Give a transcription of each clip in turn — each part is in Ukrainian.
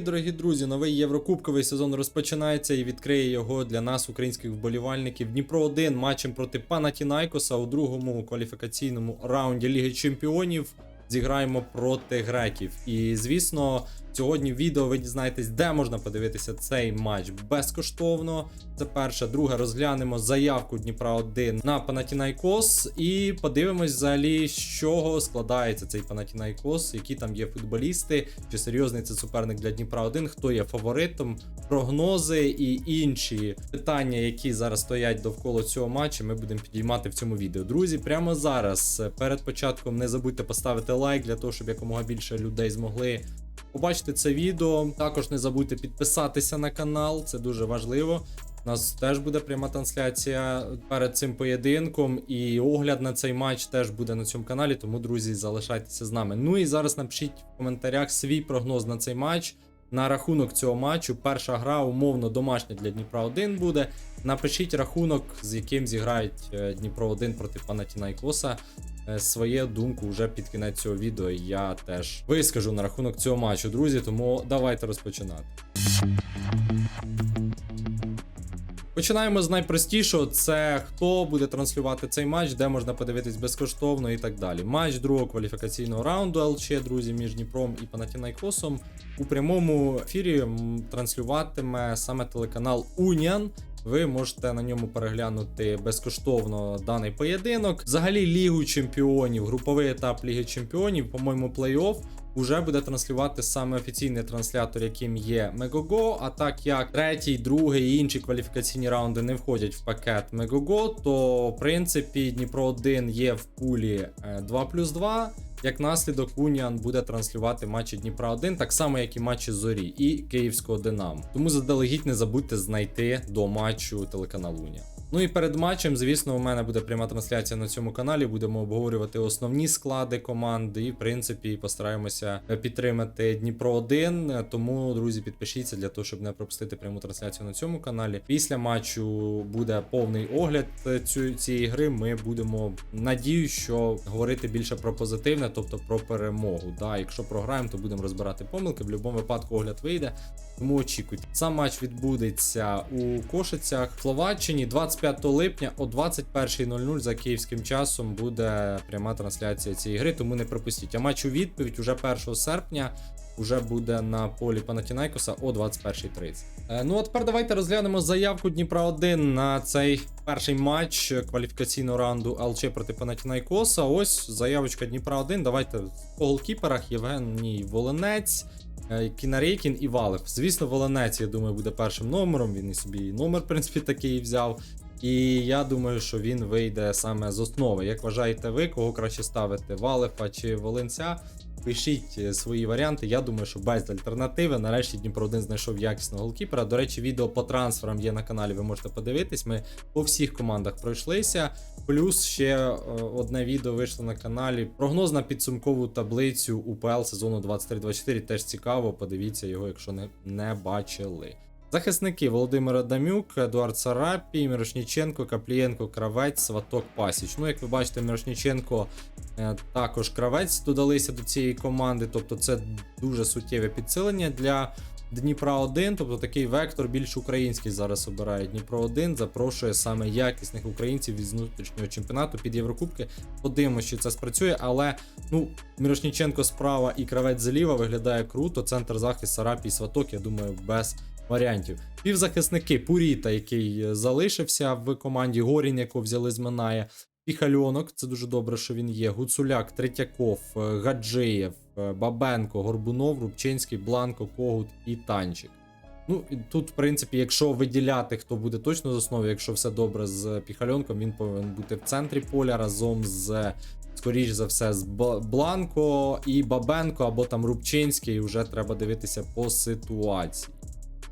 дорогі друзі! Новий єврокубковий сезон розпочинається і відкриє його для нас, українських вболівальників. Дніпро 1 матчем проти Панатінайкоса у другому кваліфікаційному раунді Ліги Чемпіонів. Зіграємо проти греків. І звісно, сьогодні відео ви дізнаєтесь, де можна подивитися цей матч безкоштовно. Це перше. Друге, розглянемо заявку Дніпра 1 на Панатінайкос і подивимось взагалі, з чого складається цей Панатінайкос, які там є футболісти, чи серйозний це суперник для Дніпра 1, хто є фаворитом, прогнози і інші питання, які зараз стоять довкола цього матчу, ми будемо підіймати в цьому відео. Друзі, прямо зараз перед початком не забудьте поставити лайк для того, щоб якомога більше людей змогли побачити це відео. Також не забудьте підписатися на канал, це дуже важливо. У нас теж буде пряма трансляція перед цим поєдинком, і огляд на цей матч теж буде на цьому каналі. Тому, друзі, залишайтеся з нами. Ну і зараз напишіть в коментарях свій прогноз на цей матч. На рахунок цього матчу перша гра умовно домашня для Дніпра 1 буде. Напишіть рахунок, з яким зіграють е, Дніпро 1 проти Панатінайкоса. Е, Своє думку вже під кінець цього відео я теж вискажу на рахунок цього матчу, друзі. Тому давайте розпочинати. Починаємо з найпростішого: це хто буде транслювати цей матч, де можна подивитись безкоштовно і так далі. Матч другого кваліфікаційного раунду ЛЧ, друзі, між Дніпром і Панатінайкосом у прямому ефірі транслюватиме саме телеканал Уніан. Ви можете на ньому переглянути безкоштовно даний поєдинок. Взагалі, Лігу Чемпіонів, груповий етап Ліги Чемпіонів, по-моєму, плей-офф. Уже буде транслювати саме офіційний транслятор, яким є Megogo. А так як третій, другий і інші кваліфікаційні раунди не входять в пакет Megogo, то в принципі Дніпро 1 є в пулі е, 2 плюс 2. Як наслідок, Уніан буде транслювати матчі Дніпра 1, так само, як і матчі Зорі і Київського Динамо. Тому заздалегідь не забудьте знайти до матчу телеканал Уніан. Ну і перед матчем, звісно, у мене буде пряма трансляція на цьому каналі. Будемо обговорювати основні склади команди, і в принципі постараємося підтримати Дніпро 1. Тому, друзі, підпишіться для того, щоб не пропустити пряму трансляцію на цьому каналі. Після матчу буде повний огляд цієї гри. Ми будемо надію, що говорити більше про позитивне, тобто про перемогу. Да, якщо програємо, то будемо розбирати помилки. В будь-якому випадку огляд вийде. Тому очікуйте. Сам матч відбудеться у Кошицях в Словаччині 25 липня о 21.00 за київським часом буде пряма трансляція цієї гри, тому не пропустіть. А матч у відповідь уже 1 серпня уже буде на полі Панатінайкоса о 21.30. Е, ну а тепер давайте розглянемо заявку Дніпра 1 на цей перший матч кваліфікаційного раунду ЛЧ проти Панатінайкоса. Ось заявочка Дніпра 1. Давайте по голкіперах Євгеній Волинець. Е, Кінарейкін і Валев. Звісно, Волонець, я думаю, буде першим номером. Він і собі номер, в принципі, такий взяв. І я думаю, що він вийде саме з основи. Як вважаєте ви, кого краще ставити? Валефа чи Волинця? Пишіть е, свої варіанти. Я думаю, що без альтернативи. Нарешті Дніпро 1 знайшов якісного голкіпера. До речі, відео по трансферам є на каналі. Ви можете подивитись. Ми по всіх командах пройшлися. Плюс ще е, одне відео вийшло на каналі. Прогноз на підсумкову таблицю УПЛ сезону 23-24. Теж цікаво. Подивіться його, якщо не, не бачили. Захисники Володимир Адамюк, Едуард Сарапій, Мірошніченко, Каплієнко, Кравець, Сваток Пасіч. Ну, як ви бачите, Мірошніченко е, також Кравець додалися до цієї команди. Тобто, це дуже суттєве підсилення для Дніпра 1. Тобто такий вектор більш український зараз обирає Дніпро 1. Запрошує саме якісних українців із внутрішнього чемпіонату під Єврокубки. Подивимося, чи це спрацює, але ну Мірошніченко справа і кравець зліва виглядає круто. Центр захист Сарапій Сваток, я думаю, без варіантів. Півзахисники Пуріта, який е, залишився в команді Горін, якого взяли з Минає. Піхальонок, це дуже добре, що він є. Гуцуляк, Третьяков, е, Гаджиєв, е, Бабенко, Горбунов, Рубчинський, Бланко, Когут і Танчик. Ну, і тут, в принципі, якщо виділяти, хто буде точно з основи, якщо все добре з Піхальонком, він повинен бути в центрі поля разом з, скоріш за все, з Бланко і Бабенко, або там Рубчинський, вже треба дивитися по ситуації.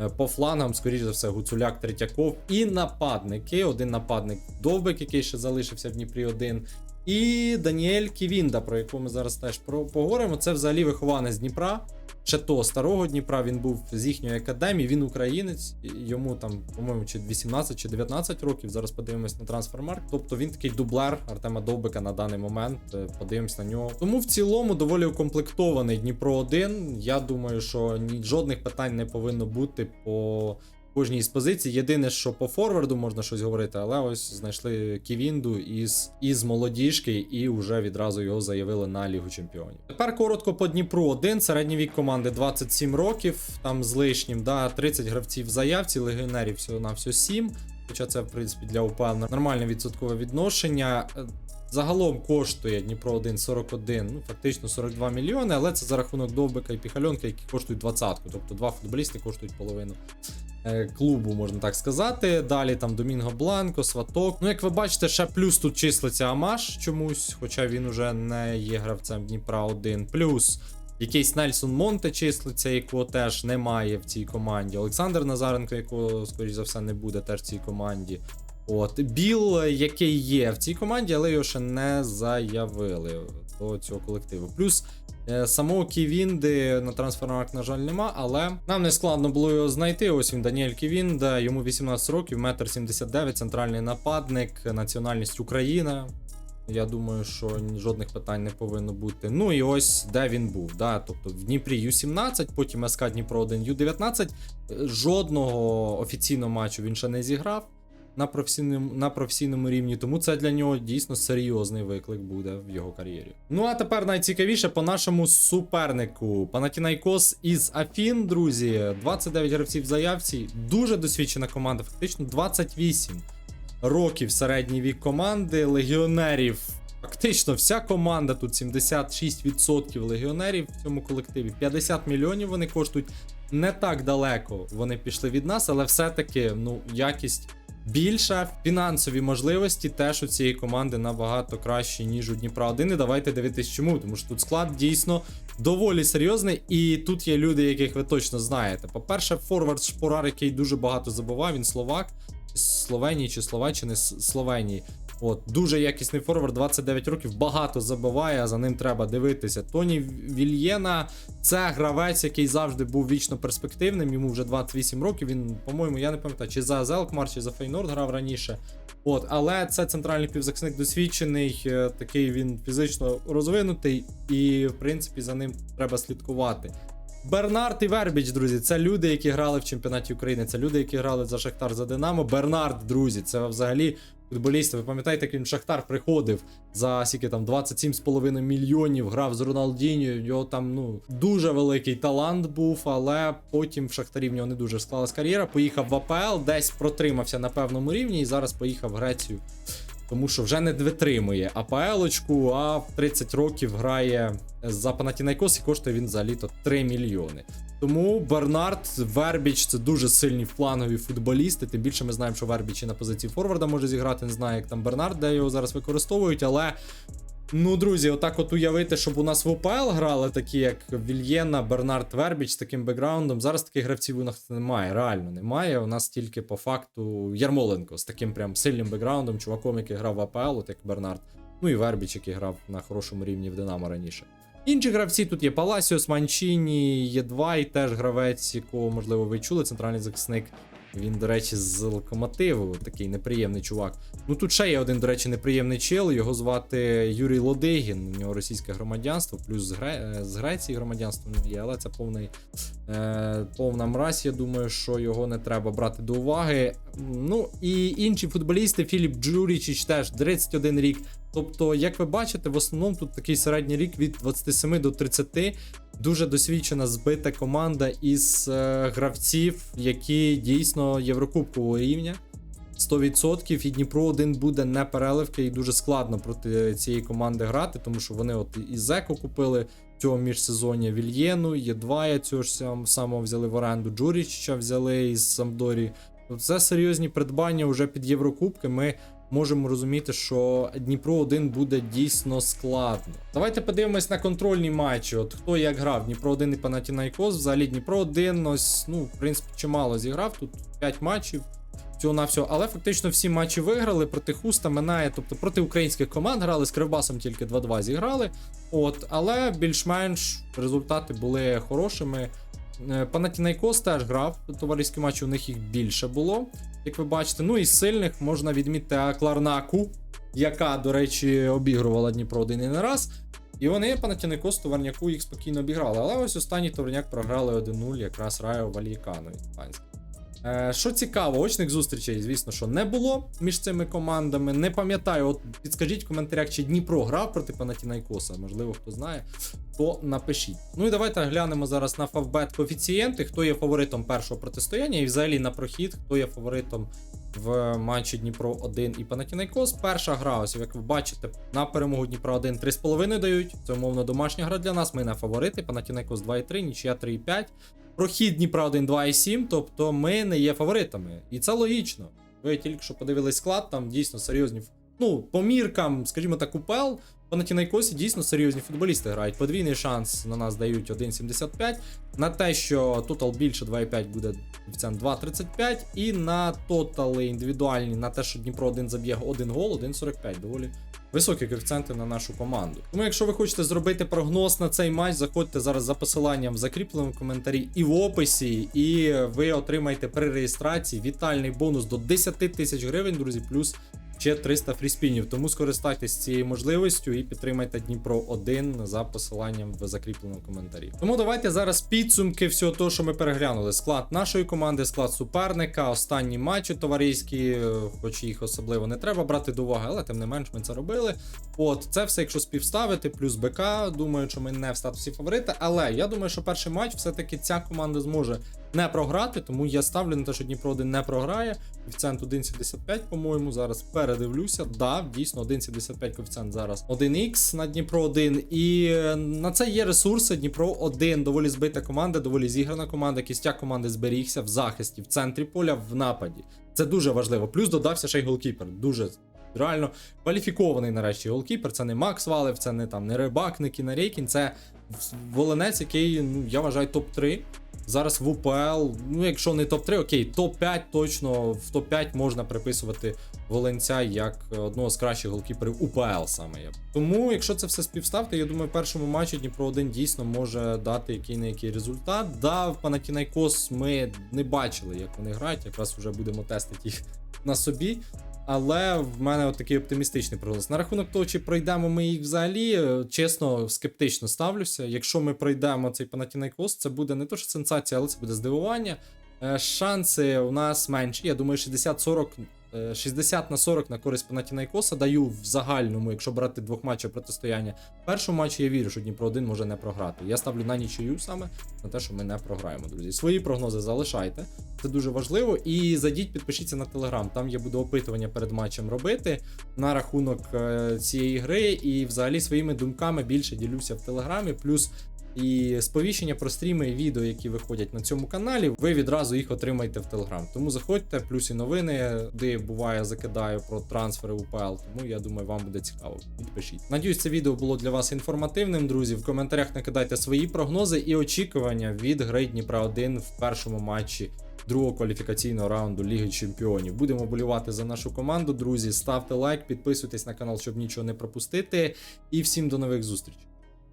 Е, По флангам, скоріш за все, Гуцуляк, Третьяков і нападники. Один нападник Довбик, який ще залишився в Дніпрі 1. І Даніель Ківінда, про якого ми зараз теж поговоримо. Це взагалі вихованець Дніпра. Ще того старого Дніпра. Він був з їхньої академії. Він українець. Йому там, по-моєму, чи 18 чи 19 років. Зараз подивимось на трансфермарк. Тобто він такий дублер Артема Довбика на даний момент. Е, Подивимось на нього. Тому в цілому доволі укомплектований Дніпро 1. Я думаю, що ні жодних питань не повинно бути по кожній з позицій. Єдине, що по форварду можна щось говорити, але ось знайшли Ківінду із, із молодіжки і вже відразу його заявили на Лігу Чемпіонів. Тепер коротко по Дніпру 1. Середній вік команди 27 років, там з лишнім, да, 30 гравців в заявці, легіонерів всього на всього 7. Хоча це, в принципі, для УПЛ нормальне відсоткове відношення. Е, Загалом коштує Дніпро 1 41, ну фактично 42 мільйони, але це за рахунок Довбика і Піхальонка, які коштують 20 Тобто два футболісти коштують половину клубу, можна так сказати. Далі там Домінго Бланко, Сваток. Ну, як ви бачите, ще плюс тут числиться Амаш чомусь, хоча він уже не є гравцем Дніпра 1. Плюс якийсь Нельсон Монте числиться, якого теж немає в цій команді. Олександр Назаренко, якого, скоріш за все, не буде теж в цій команді. От Біл, який є в цій команді, але його ще не заявили до цього колективу. Плюс е, самого Ківінди на трансфермарк, на жаль, нема, але нам не складно було його знайти. Ось він Даніель Ківінда, йому 18 років, 1,79 м, центральний нападник, національність Україна. Я думаю, що жодних питань не повинно бути. Ну і ось де він був. Да? Тобто в Дніпрі Ю-17, потім СК Дніпро 1 Ю-19. Е, Жодного офіційного матчу він ще не зіграв на професійному, на професійному рівні, тому це для нього дійсно серйозний виклик буде в його кар'єрі. Ну а тепер найцікавіше по нашому супернику. Панатінайкос із Афін, друзі, 29 гравців в заявці, дуже досвідчена команда, фактично 28 років середній вік команди, легіонерів. Фактично, вся команда тут 76% легіонерів в цьому колективі. 50 мільйонів вони коштують не так далеко. Вони пішли від нас, але все-таки ну, якість більша. Фінансові можливості теж у цієї команди набагато кращі, ніж у Дніпра 1. І давайте дивитись, чому. Тому що тут склад дійсно доволі серйозний, і тут є люди, яких ви точно знаєте. По-перше, форвард Шпорар, який дуже багато забував, він словак Словенії чи Словаччини Словенії. От, дуже якісний форвард, 29 років, багато забиває, а за ним треба дивитися. Тоні Вільєна це гравець, який завжди був вічно перспективним. Йому вже 28 років. Він, по-моєму, я не пам'ятаю, чи за Зелкмар, чи за Фейнорд грав раніше. От, але це центральний півзахисник досвідчений, е, такий він фізично розвинутий, і в принципі за ним треба слідкувати. Бернард і Вербіч, друзі, це люди, які грали в чемпіонаті України. Це люди, які грали за Шахтар за Динамо. Бернард, друзі, це взагалі футболісти. Ви пам'ятаєте, як він Шахтар приходив за скільки там 27,5 мільйонів, грав з Роналдіньо. Його там ну дуже великий талант був, але потім в Шахтарі в нього не дуже склалась кар'єра. Поїхав в АПЛ, десь протримався на певному рівні і зараз поїхав в Грецію. Тому що вже не витримує АПЛ-очку, а в 30 років грає за Панатінайкос і коштує він взагалі-то 3 мільйони. Тому Бернард, Вербіч це дуже сильні флангові футболісти. Тим більше ми знаємо, що Вербіч і на позиції Форварда може зіграти. Не знаю, як там Бернард, де його зараз використовують, але. Ну, друзі, отак от уявити, щоб у нас в УПЛ грали такі, як Вільєна, Бернард Вербіч з таким бекграундом. Зараз таких гравців у нас немає, реально немає. У нас тільки по факту Ярмоленко з таким прям сильним бекграундом, чуваком, який грав в АПЛ, от як Бернард. Ну і Вербіч, який грав на хорошому рівні в Динамо раніше. Інші гравці тут є Паласіос, Манчіні, є 2 і теж гравець, якого, можливо, ви чули, центральний захисник. Він, до речі, з локомотиву, такий неприємний чувак. Ну тут ще є один, до речі, неприємний чел. Його звати Юрій Лодигін. У нього російське громадянство, плюс з, Гре... з Греції громадянство нього є, але це повний, е... повна мразь. Я думаю, що його не треба брати до уваги. Ну і інші футболісти, Філіп Джурічич теж 31 рік. Тобто, як ви бачите, в основному тут такий середній рік від 27 до 30. Дуже досвідчена збита команда із е, гравців, які дійсно єврокубкового рівня. 100% і Дніпро один буде не переливки, і дуже складно проти цієї команди грати, тому що вони от і Зеко купили цього міжсезоння Вільєну, Єдвая цього ж самого взяли в оренду, Джурічича взяли із Самдорі. Це серйозні придбання вже під Єврокубки. Ми можемо розуміти, що Дніпро 1 буде дійсно складно. Давайте подивимось на контрольні матчі. От хто як грав, Дніпро 1 і Панатінайкос. Взагалі Дніпро 1, ось, ну, в принципі, чимало зіграв. Тут 5 матчів. Всього на всього, але фактично всі матчі виграли проти Хуста, Минає, тобто проти українських команд грали з Кривбасом тільки 2-2 зіграли. От, але більш-менш результати були хорошими. Е, Панатінайкос теж грав, товариські матчі у них їх більше було, як ви бачите. Ну і сильних можна відмітити Кларнаку, яка, до речі, обігрувала Дніпро один і не раз. І вони Панатінайкос товарняку їх спокійно обіграли. Але ось останній товарняк програли 1-0, якраз Райо Валікану іспанський. Е, Що цікаво, очних зустрічей, звісно, що не було між цими командами. Не пам'ятаю, от підскажіть в коментарях, чи Дніпро грав проти Панатінайкоса. Можливо, хто знає, то напишіть. Ну і давайте глянемо зараз на фавбет коефіцієнти, хто є фаворитом першого протистояння, і взагалі на прохід, хто є фаворитом в матчі Дніпро 1 і Панатінайкос. Перша гра, ось як ви бачите, на перемогу Дніпро 1 3,5 дають. Це умовно домашня гра для нас. Ми не фаворити. Панатінайкос 2,3, нічия 3,5. Прохід Дніпра 1 2,7, тобто ми не є фаворитами. І це логічно. Ви тільки що подивились склад, там дійсно серйозні. Ну, по міркам, скажімо так, УПЛ, Панатінайкосі дійсно серйозні футболісти грають. Подвійний шанс на нас дають 1,75. На те, що тотал більше 2,5 буде коефіцієнт 2,35. І на тотали індивідуальні, на те, що Дніпро 1 заб'є один гол, 1,45. Доволі високі коефіцієнти на нашу команду. Тому, якщо ви хочете зробити прогноз на цей матч, заходьте зараз за посиланням в закріпленому коментарі і в описі, і ви отримаєте при реєстрації вітальний бонус до 10 тисяч гривень, друзі, плюс ще 300 фріспінів. Тому скористайтесь цією можливістю і підтримайте Дніпро 1 за посиланням в закріпленому коментарі. Тому давайте зараз підсумки всього того, що ми переглянули. Склад нашої команди, склад суперника, останні матчі товариські, е, хоч їх особливо не треба брати до уваги, але тим не менш ми це робили. От, це все, якщо співставити, плюс БК. Думаю, що ми не в статусі фаворита. Але я думаю, що перший матч все-таки ця команда зможе не програти, тому я ставлю на те, що Дніпро 1 не програє. Коефіцієнт 1,75, по-моєму, зараз передивлюся. Да, дійсно, 1,75 коефіцієнт зараз 1х на Дніпро 1. І е, на це є ресурси. Дніпро 1 доволі збита команда, доволі зіграна команда. Кістяк команди зберігся в захисті, в центрі поля, в нападі. Це дуже важливо. Плюс додався ще й голкіпер. Дуже реально кваліфікований нарешті голкіпер. Це не Макс Валев, це не там не Рибак, не Кінарейкін, це волинець, який, ну, я вважаю, топ-3. Зараз в УПЛ, ну якщо не топ-3, окей, топ-5 точно в топ-5 можна приписувати Волинця як одного з кращих голкіперів УПЛ саме. я. Тому, якщо це все співставити, я думаю, в першому матчі Дніпро 1 дійсно може дати який не який результат. Да, Панатінайкос ми не бачили, як вони грають, якраз вже будемо тестити їх на собі. Але в мене от такий оптимістичний прогноз. На рахунок того, чи пройдемо ми їх взагалі, е, чесно, скептично ставлюся. Якщо ми пройдемо цей Панатінайкос, це буде не то, що сенсація, але це буде здивування. Е, Шанси у нас менші. Я думаю, 60-40. Е, 60 на 40 на користь Панатінайкоса даю в загальному, якщо брати двох матчів протистояння. В першому матчі я вірю, що Дніпро 1 може не програти. Я ставлю на нічию саме на те, що ми не програємо, друзі. Свої прогнози залишайте. Це дуже важливо. І зайдіть, підпишіться на телеграм. Там я буду опитування перед матчем робити на рахунок е, цієї гри. І взагалі своїми думками більше ділюся в телеграмі. Плюс і сповіщення про стріми і відео, які виходять на цьому каналі, ви відразу їх отримаєте в телеграм. Тому заходьте, плюс і новини, де буває закидаю про трансфери УПЛ. Тому я думаю, вам буде цікаво. Підпишіть. Надіюсь, це відео було для вас інформативним, друзі. В коментарях накидайте свої прогнози і очікування від гри Дніпра 1 в першому матчі. Другого кваліфікаційного раунду Ліги Чемпіонів. Будемо болівати за нашу команду, друзі. Ставте лайк, підписуйтесь на канал, щоб нічого не пропустити. І всім до нових зустрічей.